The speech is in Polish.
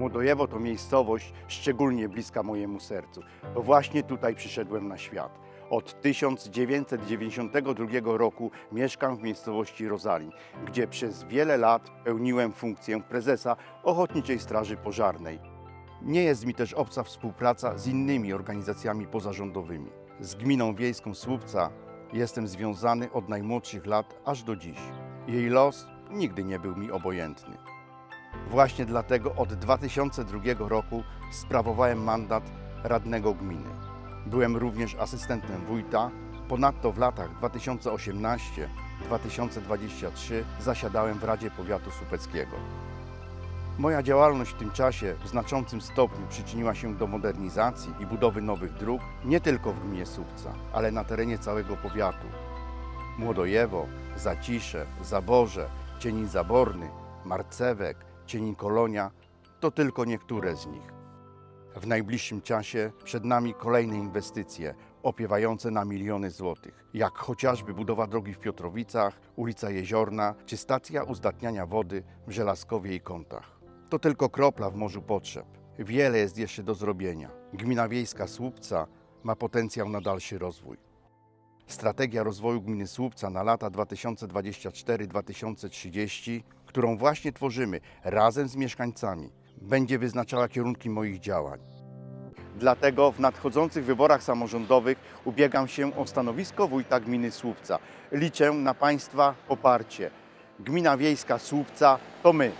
Młodojewo to miejscowość szczególnie bliska mojemu sercu. To właśnie tutaj przyszedłem na świat. Od 1992 roku mieszkam w miejscowości Rozalin, gdzie przez wiele lat pełniłem funkcję prezesa Ochotniczej Straży Pożarnej. Nie jest mi też obca współpraca z innymi organizacjami pozarządowymi. Z gminą wiejską Słupca jestem związany od najmłodszych lat aż do dziś. Jej los nigdy nie był mi obojętny. Właśnie dlatego od 2002 roku sprawowałem mandat radnego gminy. Byłem również asystentem wójta. Ponadto w latach 2018-2023 zasiadałem w Radzie Powiatu Słupeckiego. Moja działalność w tym czasie w znaczącym stopniu przyczyniła się do modernizacji i budowy nowych dróg nie tylko w gminie Słupca, ale na terenie całego powiatu. Młodojewo, Zacisze, Zaborze, Cienin Zaborny, Marcewek, Cienin Kolonia to tylko niektóre z nich. W najbliższym czasie przed nami kolejne inwestycje opiewające na miliony złotych, jak chociażby budowa drogi w Piotrowicach, ulica Jeziorna czy stacja uzdatniania wody w Żelazkowie i Kątach. To tylko kropla w morzu potrzeb. Wiele jest jeszcze do zrobienia. Gmina wiejska Słupca ma potencjał na dalszy rozwój. Strategia rozwoju gminy Słupca na lata 2024-2030, którą właśnie tworzymy razem z mieszkańcami, będzie wyznaczała kierunki moich działań. Dlatego w nadchodzących wyborach samorządowych ubiegam się o stanowisko wójta gminy Słupca. Liczę na Państwa poparcie. Gmina wiejska Słupca to my.